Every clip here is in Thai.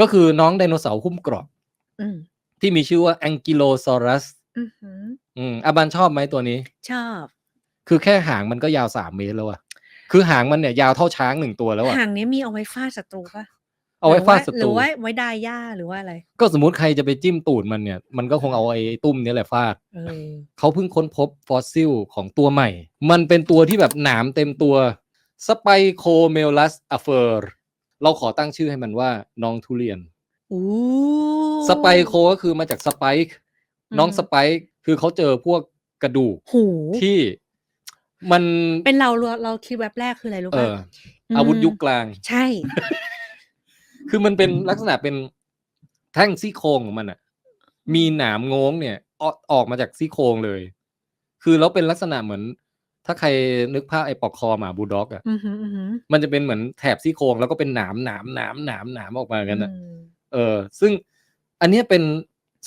ก็คือน้องไดโนเสาร์หุ้มเกราะอืมที่มีชื่อว่า Ankylosaurus อือหืออืมอาบันชอบไหมตัวนี้ ชอบ คือแค่หางมันก็ยาวสามเมตรแล้วอะคือหางมันเนี่ยยาวเท่าช้างหนึ่งตัวแล้วอะหางนี้มีเอาไว้ฟาดศัตรูปะเอาไว้ฟาดศัหตรืรูอว่าไว้ดายหญ้าหรือว่าอะไร ก็สมมติใครจะไปจิ้มตูดมันเนี่ย มันก็คงเอาไอ้ตุ้มเนี้แหละฟาด เออ เขาเพิ่งค้นพบฟอสซิลของตัวใหม่ มันเป็นตัวที่แบบหนามเต็มตัวสไปโคเมลัสอเฟอร์ เราขอตั้งชื่อให้มันว่าน้องทุเรียนอู้สไปโคก็คือมาจากสไปค์น้องสไปค์คือเขาเจอพวกกระดูกหูที่มันเป็นเราเราเราคิดแวบแรกคืออะไรรู้เอป่ะออาวุธยุคกลาง ใช่ คือมันเป็นลักษณะเป็นแท่งซี่โครงของมันอะมีหนามโง้งเนี่ยออกออกมาจากซี่โครงเลย คือแล้วเป็นลักษณะเหมือน ถ้าใครนึกภาพไอ้ปอกคอหมาบูลด็อกอะอือหืออือหือมันจะเป็นเหมือนแถบซี่โครงแล้วก็เป็นหนามหนามหนามหนามหนามออกมากันอะอืมเออ ซึ่งอันเนี้ยเป็น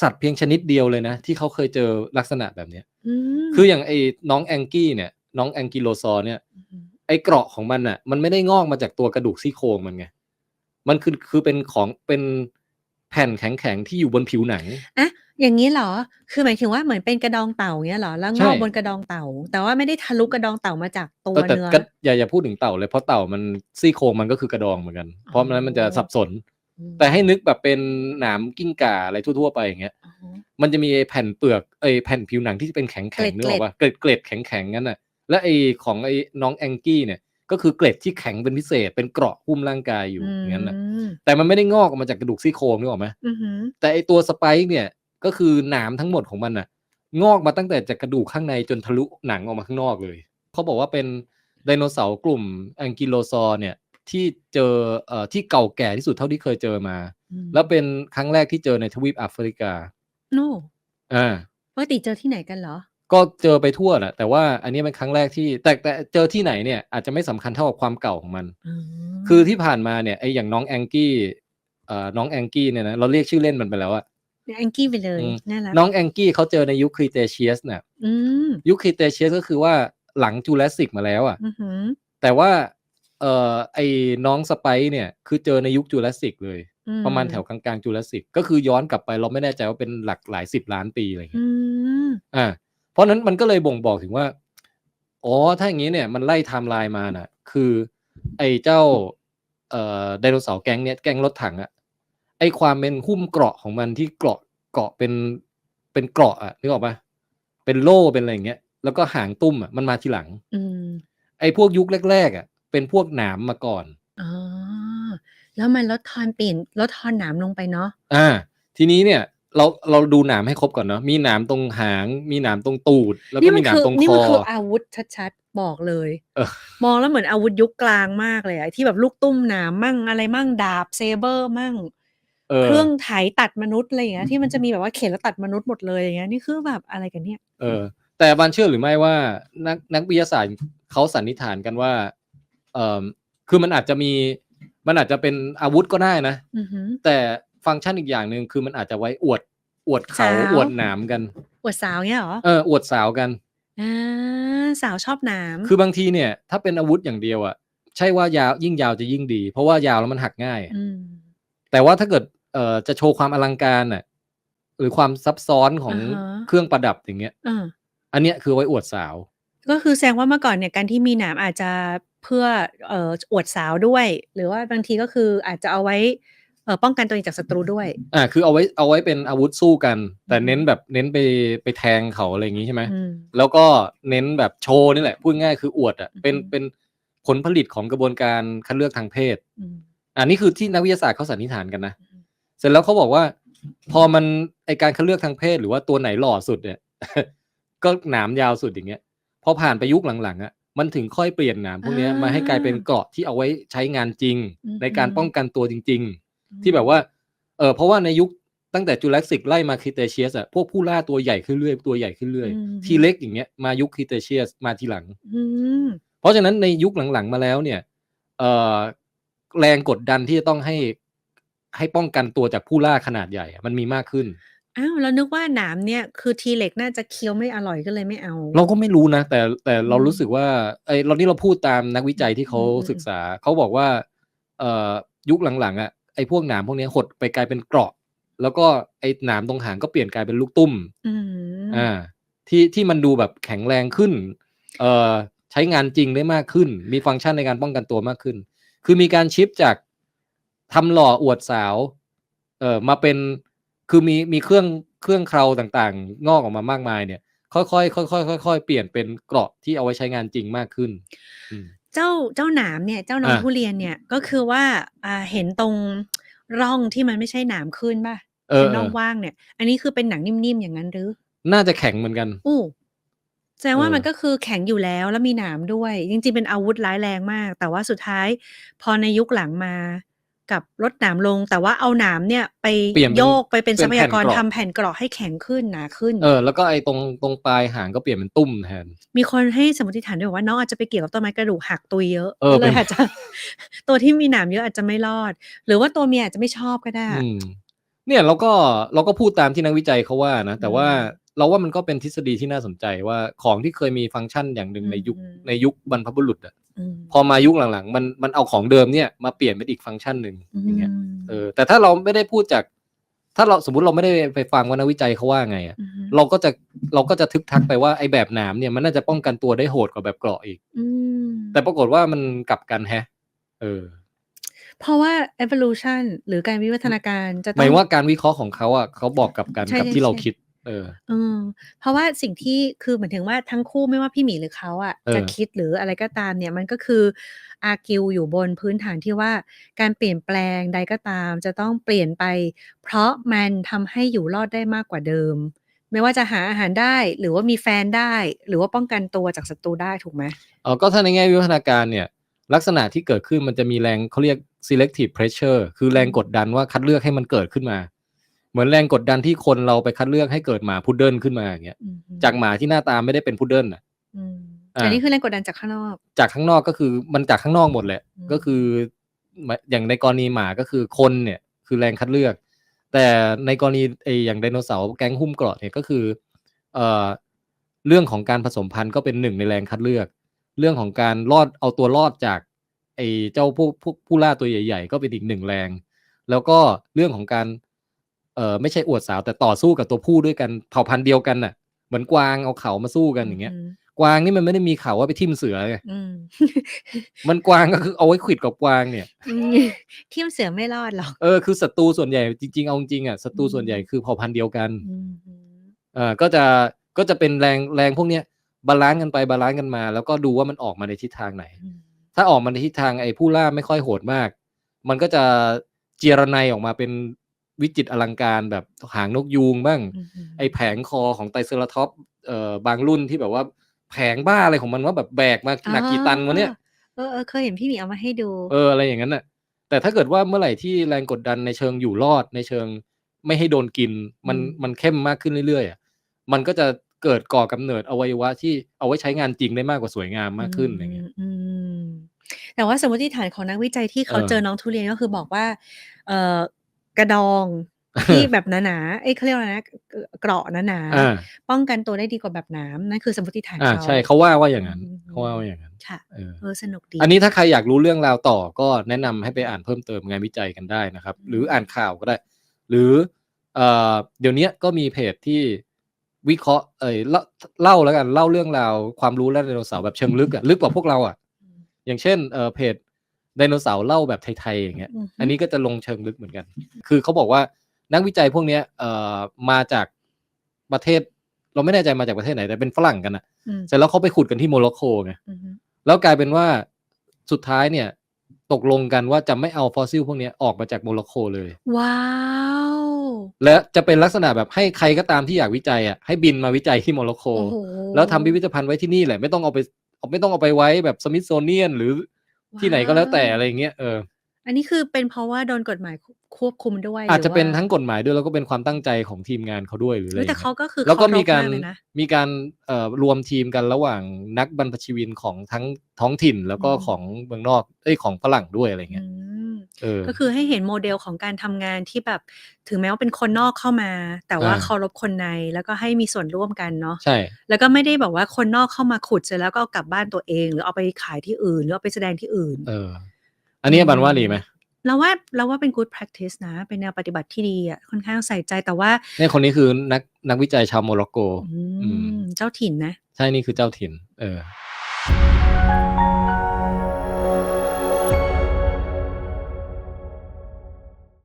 สัตว์เพียงชนิดเดียวเลยนะ ที่เขาเคยเจอลักษณะแบบเนี้ยอืมคืออย่างไอ้น้องแองกี้เนี่ย น้องแองกิโลซอร์เนี่ยมไอ้เกราะของมันอะ มันไม่ได้งอกมาจากตัวกระดูกซี่โครงมันไงมันคือคือเป็นของเป็นแผ่นแข็งๆที่อยู่บนผิวหนังอะ อย่างนี้เหรอ คือหมายถึงว่า เหมือนเป็นกระดองเต่าเงี้ยเหรอ แล้วงใช่อกบนกระดองเต่า แต่ว่าไม่ได้ทะลุกระดองเต่ามาจากตัวเออแต่เนื้อก็อย่า อย่าพูดถึงเต่าเลย เพราะเต่ามัน ซี่โครงมันก็คือกระดองเหมือนกันเพราะฉะนั้นมันจะสับสน อืมแต่ให้นึกแบบเป็นหนามกิ้งก่าอะไรทั่ว ๆ ไป อย่างเงี้ยอ๋อมันจะมีไอ้แผ่นเปลือก ไอ้แผ่นผิวหนังที่เป็นแข็งเกล็แข็ดงนึกออกปะเกล็ดเกล็ดแข็งแข็ง ๆ งั้นน่ะ และไอ้ของไอ้น้องแองกี้เนี่ย ก็คือเกล็ดที่แข็งเป็นพิเศษ เป็นเกราะหุ้มร่างกายอยู่อย่างนั้นน่ะ ม แต่มันไม่ได้งอกออกมาจากกระดูกซี่โครง นึกออกไหม อือหือแต่ไอตัวสไปค์เนี่ย ก็คือหนามทั้งหมดของมันน่ะ งอกมาตั้งแต่จากกระดูกข้างในจนทะลุหนังออกมาข้างนอกเลยเขาบอกว่าเป็นไดโนเสาร์กลุ่มแองกิโลซอร์เนี่ยที่เจอเอ่อที่เก่าแก่ที่สุดเท่าที่เคยเจอมาอืมแล้วเป็นครั้งแรกที่เจอในทวีปแอฟริกาโน่อ่าปกติเจอที่ไหนกันเหรอ ก็เจอไปทั่วแหละแต่ว่าอันนี้เป็นครั้งแรกที่ แต่แต่เจอที่ไหนเนี่ยอาจจะไม่สำคัญเท่ากับความเก่าของมันอืมคือที่ผ่านมาเนี่ยไออย่างน้องแองกี้เอ่อน้องแองกี้เนี่ยนะเราเรียกชื่อเล่นมันไปแล้วอะ แองกี้ไปเลยอืมน่ารักน้องแองกี้เขาเจอในยุคครีเตเชียสเนี่ยอืมยุคครีเตเชียสก็คือว่าหลังจูราสสิกมาแล้วอะอือหือแต่ว่า เอ่อไอ้น้องสไปซ์เนี่ย คือเจอในยุคจูราสสิกเลยอืประมาณแถวกลางๆจูราสสิกก็คือย้อนกลับไปเราไม่แน่ใจว่าเป็นหลักหลายสิบล้านปีอะไรอย่างอืเงี้ยมอ่า เพราะฉะนั้นมันก็เลยบ่งบอกถึงว่า อ๋อ ถ้าอย่างนี้เนี่ยมันไล่ไทม์ไลน์มาน่ะ คือ ไอ้เจ้า เอ่อไดโนเสาร์แก๊งเนี่ยแก๊งรถถังอะ ไอ้ความเป็นหุ้มเกราะของมันที่เกราะเกราะเป็นเป็นเกราะอะนึกออกปะเป็นโล่เป็นอะไรอย่างเงี้ย แล้วก็หางตุ้มอะมันมาทีหลัง อืมไอ้พวกยุคแรกๆอะเป็นพวกหนามมาก่อนอ๋อแล้วมันลดทอนเปลี่ยนลดทอนหนามลงไปเนาะอ่า ทีนี้เนี่ยเราเราดูหนามให้ครบก่อนเนาะมีหนามตรงหาง มีหนามตรงตูด แล้วก็นี่มัมีหนามคือตรงนี่คมันอคืออาวุธชัดๆบอกเลยเออมองแล้วเหมือนอาวุธยุคกลางมากเลยอะที่แบบลูกตุ้มหนามมั่งอะไรมั่งดาบเซเบอร์มั่ง เออเครื่องไถตัดมนุษย์อะไรอย่างเงี้ยที่มันจะมีแบบว่าเข็นแล้วตัดมนุษย์หมดเลยอย่างเงี้ยนี่คือแบบอะไรกันเนี่ย เออ แต่บันเชื่อหรือไม่ว่านักนักวิทยาศาสตร์เขาสันนิษฐานกันว่า เอ่อคือมันอาจจะมีมันอาจจะเป็นอาวุธก็ได้นะอือหือแต่ฟังก์ชันอีกอย่างหนึ่งคือมันอาจจะไว้อวดอวดเขาสาวอวดหนามกัน อวดสาวเงี้ยเหรอเอออวดสาวกันอ่าสาวชอบหนามคือบางทีเนี่ย ถ้าเป็นอาวุธอย่างเดียวอะใช่ว่ายาวยิ่งยาวจะยิ่งดี เพราะว่ายาวแล้วมันหักง่ายอืมแต่ว่าถ้าเกิด เอ่อจะโชว์ความอลังการน่ะหรือความซับซ้อนของอ่าฮะ เครื่องประดับอย่างเงี้ย อ่า อันเนี้ยคือไว้อวดสาว ก็คือแสดงว่าเมื่อก่อนเนี่ยการที่มีหนามอาจจะเพื่อเอ่ออวดสาวด้วย หรือว่าบางทีก็คืออาจจะเอาไว้เอ่อป้องกันตัวเองจากศัตรูด้วย อ่า คือเอาไว้เอาไว้เป็นอาวุธสู้กัน แต่อืมเน้นแบบเน้นไปไปแทงเขาอะไรอย่างงี้ใช่ไหม อืม แล้วก็เน้นแบบโชว์นี่แหละพูดง่ายคืออวดอะเป็นอือฮึเป็นผลผลิตของกระบวนการคัดเลือกทางเพศ อืมอ่านี่คือที่นักวิทยาศาสตร์เขาสันนิษฐานกันนะ อืมเสร็จแล้วเขาบอกว่า พอมันไอการคัดเลือกทางเพศหรือว่าตัวไหนหล่อสุดเนี่ย ก็หนามยาวสุดอย่างเงี้ย พอผ่านไปยุคหลังๆอะมันถึงค่อยเปลี่ยนหนามพวกเนี้ยมาให้กลายเป็นเกราะที่เอาไว้ใช้งานจริง ในการป้องกันตัวจริง ๆ ที่แบบว่าเออเพราะว่าในยุคตั้งแต่จูราสสิกไล่มาครีเตเชียสอะพวกผู้ล่าตัวใหญ่ขึ้นเรื่อยตัวใหญ่ขึ้นเรื่อยอืมทีเล็กอย่างเงี้ยมายุคครีเตเชียสมาทีหลังอืมเพราะฉะนั้นในยุคหลังๆมาแล้วเนี่ยเอ่อแรงกดดันที่จะต้องให้ ให้ป้องกันตัวจากผู้ล่าขนาดใหญ่อะมันมีมากขึ้นอ้าวแล้วนึกว่าหนามเนี่ยคือทีเหล็กน่าจะเคี้ยวไม่อร่อยก็เลยไม่เอา เราก็ไม่รู้นะ แต่แต่เราอืมรู้สึกว่าไอ้เรานี่เราพูดตามนักวิจัยที่เขาอืมอืมศึกษาเขาบอกว่า เอ่อยุคหลังๆอะไอ้พวกหนามพวกเนี้ยหดไปกลายเป็นเกราะ แล้วก็ไอ้หนามตรงหางก็เปลี่ยนกลายเป็นลูกตุ้มอืมอ่า ที่ที่มันดูแบบแข็งแรงขึ้น เอ่อใช้งานจริงได้มากขึ้น มีฟังก์ชันในการป้องกันตัวมากขึ้น คือมีการชิปจาก ทำหล่ออวดสาว เอ่อมาเป็นคือมีมีเครื่องเครื่องเคราต่างๆ งอกออกมามากมายเนี่ย ค่อยๆค่อยๆค่อยๆเปลี่ยนเป็นเกราะที่เอาไว้ใช้งานจริงมากขึ้นอืมเจ้าเจ้าหนามเนี่ยเจ้าน้องอะทุเรียนเนี่ยก็คือว่าอ่าเห็นตรงร่องที่มันไม่ใช่หนามขึ้นป่ะเออเป็นเอร่องอว่างเนี่ย อันนี้คือเป็นหนังนิ่มๆอย่างนั้นหรือ น่าจะแข็งเหมือนกัน อู้แสดงว่าเออมันก็คือแข็งอยู่แล้วแล้วมีหนามด้วย จริงๆเป็นอาวุธร้ายแรงมาก แต่ว่าสุดท้าย พอในยุคหลังมา กับลดหนามลง แต่ว่าเอาหนามเนี่ยไปเปลี่ยนเป็นโยกไปเป็นเป็ทรันพแผ่ยานกรเกราะทำแผ่นเกราะให้แข็งขึ้นหนาขึ้น เออแล้วก็ไอ้ตรงตรงปลายหางก็เปลี่ยนเป็นตุ้มแทน มีคนให้สมมติฐานด้วยว่าน้องอาจจะไปเกี่ยวกับต้นไม้กระดูกหักตัวเยอะเออก็เลเป็ยนอาจจะตัวที่มีหนามเยอะอาจจะไม่รอด หรือว่าตัวเมียอาจจะไม่ชอบก็ได้อืมเนี่ยเราก็เราก็พูดตามที่นักวิจัยเขาว่านะ แต่ว่าอืมเราว่ามันก็เป็นทฤษฎีที่น่าสนใจว่าของที่เคยมีฟังก์ชันอย่างหนึ่งในยุคอืมในยุคบรรพบุรุษอะอืม พอมายุคหลังๆ มันมันเอาของเดิมเนี่ยมาเปลี่ยนเป็นอีกฟังก์ชันหนึ่งอย่างเงี้ยมเออแต่ถ้าเราไม่ได้พูดจาก ถ้าเราสมมติเราไม่ได้ไปฟังว่านักวิจัยเขาว่าไงอะอืมเราก็จะเราก็จะทึกทักไปว่าไอ้แบบหนามเนี่ยมันน่าจะป้องกันตัวได้โหดกว่าแบบเกราะอีกอืมแต่ปรากฏว่ามันกลับกันแฮะ เออ เพราะว่า evolution หรือการวิวัฒนาการจะหต้มาอยงว่าการวิเคราะห์ของเขาอะเขาบอกกลับกันใช่กับใช่ที่เราใช่คิด เออเออ เพราะว่าสิ่งที่คือเหมือนถึงว่าทั้งคู่ไม่ว่าพี่หมีหรือเขาอะเออจะคิดหรืออะไรก็ตามเนี่ยมันก็คืออากิวอยู่บนพื้นฐานที่ว่าการเปลี่ยนแปลงใดก็ตาม จะต้องเปลี่ยนไป เพราะมันทำให้อยู่รอดได้มากกว่าเดิม ไม่ว่าจะหาอาหารได้หรือว่ามีแฟนได้ หรือว่าป้องกันตัวจากศัตรูได้ถูกไหมเออก็ถ้าในแง่วิวัฒนาการเนี่ย ลักษณะที่เกิดขึ้นมันจะมีแรงเขาเรียก selective pressure คือแรงกดดันว่าคัดเลือกให้มันเกิดขึ้นมา เหมือนแรงกดดันที่คนเราไปคัดเลือกให้เกิดหมาพุดเดิ้ลขึ้นมาอย่างเงี้ยอืมจากหมาที่หน้าตาไม่ได้เป็นพุดเดิ้ลน่ะอืมอ่าอันนี้คือแรงกดดันจากข้างนอก จากข้างนอกก็คือมันจากข้างนอกหมดแหละอืมก็คือหมายอย่างในกรณีหมาก็คือคนเนี่ย คือแรงคัดเลือก แต่ในกรณีไออย่างไดโนเสาร์แก๊งหุ้มเกราะเนี่ยก็คือเอ่อเรื่องของการผสมพันธุ์ก็เป็นหนึ่งในแรงคัดเลือก เรื่องของการรอดเอาตัวรอดจากไอเจ้าพวกพวกผู้ล่าตัวใหญ่ ๆ ก็เป็นอีกหนึ่งแรง แล้วก็เรื่องของการ เอ่อไม่ใช่อวดสาวแต่ต่อสู้กับตัวผู้ด้วยกันเผ่าพันธุ์เดียวกันน่ะ เหมือนกวางเอาเขามาสู้กันอย่างเงี้ยมกวางนี่มันไม่ได้มีเขาว่าไปทิ่มเสือไงอืมมันกวางก็คือเอาไว้ขวิดกับกวางเนี่ยอืมทีมเสือไม่รอดหรอกเออคือศัตรูส่วนใหญ่จริงๆเอาจริงๆอะศัตรูอืมส่วนใหญ่คือเผ่าพันธุ์เดียวกันอืมอืมเออก็จะก็จะเป็นแรงแรงพวกเนี้ยบาลานซ์กันไปบาลานซ์กันมา แล้วก็ดูว่ามันออกมาในทิศทางไหนอืมถ้าออกมาในทิศทางไอ้ผู้ล่าไม่ค่อยโหดมาก มันก็จะเจียระไนออกมาเป็น วิจิตรอลังการแบบหางนกยูงบ้างอืมมไอ้แผงคอของไตรเซราทอปส์เอ่อบางรุ่นที่แบบว่าแผงบ้าอะไรของมันว่าแบบแบกมาหนักกี่ตันวะเนี่ยเออเออเคยเห็นพี่หมีเอามาให้ดู เอออะไรอย่างนั้นน่ะ แต่ถ้าเกิดว่าเมื่อไหร่ที่แรงกดดันในเชิงอยู่รอดในเชิงไม่ให้โดนกิน มันอืมมันเข้มมากขึ้นเรื่อยๆอะมันก็จะเกิดก่อกำเนิดอวัยวะที่เอาไว้ใช้งานจริงได้มากกว่าสวยงามมากขึ้นอะไรเงี้ยอืมแต่ว่าสมมติฐานของนักวิจัยที่เขาเออเจอน้องทุเรียนก็คือบอกว่า เอ่อ กระดองที่แบบหนาๆ เอ้ยเขาเรียกว่าอะไรนะเอ่อเกราะหนาอ่าๆ ป้องกันตัวได้ดีกว่าแบบหนามนั่นคือสมมติฐานอ่าเขา ใช่เขาว่าว่าอย่างนั้นอืม เขาว่าว่าอย่างนั้นค่ะ เออ เออ สนุกดี อันนี้ถ้าใครอยากรู้เรื่องราวต่อก็แนะนำให้ไปอ่านเพิ่มเติมงานวิจัยกันได้นะครับ หรืออ่านข่าวก็ได้ หรือเอ่อเดี๋ยวนี้ก็มีเพจที่วิเคราะห์เอ่ยเล่าเล่าแล้วกันเล่าเรื่องราวความรู้และไดโนเสาร์แบบเชิงลึกอะลึกกว่าพวกเราอะอย่างเช่นเอ่อเพจ ไดโนเสาร์เล่าแบบไทยๆอย่างเงี้ยอือฮึอันนี้ก็จะลงเชิงลึกเหมือนกัน คือเขาบอกว่านักวิจัยพวกเนี้ยเอ่อมาจากประเทศ เราไม่แน่ใจมาจากประเทศไหนแต่เป็นฝรั่งกันอะอืมเสร็จแล้วเขาไปขุดกันที่โมร็อกโกไงอืมแล้วกลายเป็นว่าสุดท้ายเนี่ย ตกลงกันว่าจะไม่เอาฟอสซิลพวกเนี้ยออกมาจากโมร็อกโกเลย ว้าว และจะเป็นลักษณะแบบให้ใครก็ตามที่อยากวิจัยอะให้บินมาวิจัยที่โมร็อกโกโอ้โหแล้วทำพิพิธภัณฑ์ไว้ที่นี่แหละไม่ต้องเอาไปเอาไม่ต้องเอาไปไว้แบบสมิธโซเนียนหรือ ที่ไหนก็แล้วแต่อะไรอย่างเงี้ยเอออันนี้คือเป็นเพราะว่าโดนกฎหมายควบคุมด้วย อาจจะเป็นหรืว่าทั้งกฎหมายด้วยแล้วก็เป็นความตั้งใจของทีมงานเขาด้วยหรืออะไรอเฮ้ยย่างแต่เงี้ยเขาก็คือแล้วก็เคารพมีการเลยนะมีการเอ่อรวมทีมกันระหว่างนักบรรพชีวินของทั้งท้องถิ่นแล้วก็อืมของเมืองนอกเอ้ยของฝรั่งด้วยอะไรเงี้ยอืมเออ ก็คือให้เห็นโมเดลของการทำงานที่แบบถึงแม้ว่าเป็นคนนอกเข้ามา แต่ว่าอ่าเคารพคนในแล้วก็ให้มีส่วนร่วมกันเนาะใช่แล้วก็ไม่ได้แบบว่าคนนอกเข้ามาขุดเสร็จแล้วก็เอากลับบ้านตัวเอง หรือเอาไปขายที่อื่น หรือเอาไปแสดงที่อื่น เออ อันนี้อืมบันว่าดีไหมเราว่าเราว่าเป็น good practice นะ เป็นแนวปฏิบัติที่ดีอะค่อนข้างใส่ใจแต่ว่าเนี่ยคนนี้คือนักนักวิจัยชาวโมร็อกโกอือืมมเจ้าถิ่นนะ ใช่นี่คือเจ้าถิ่น เออ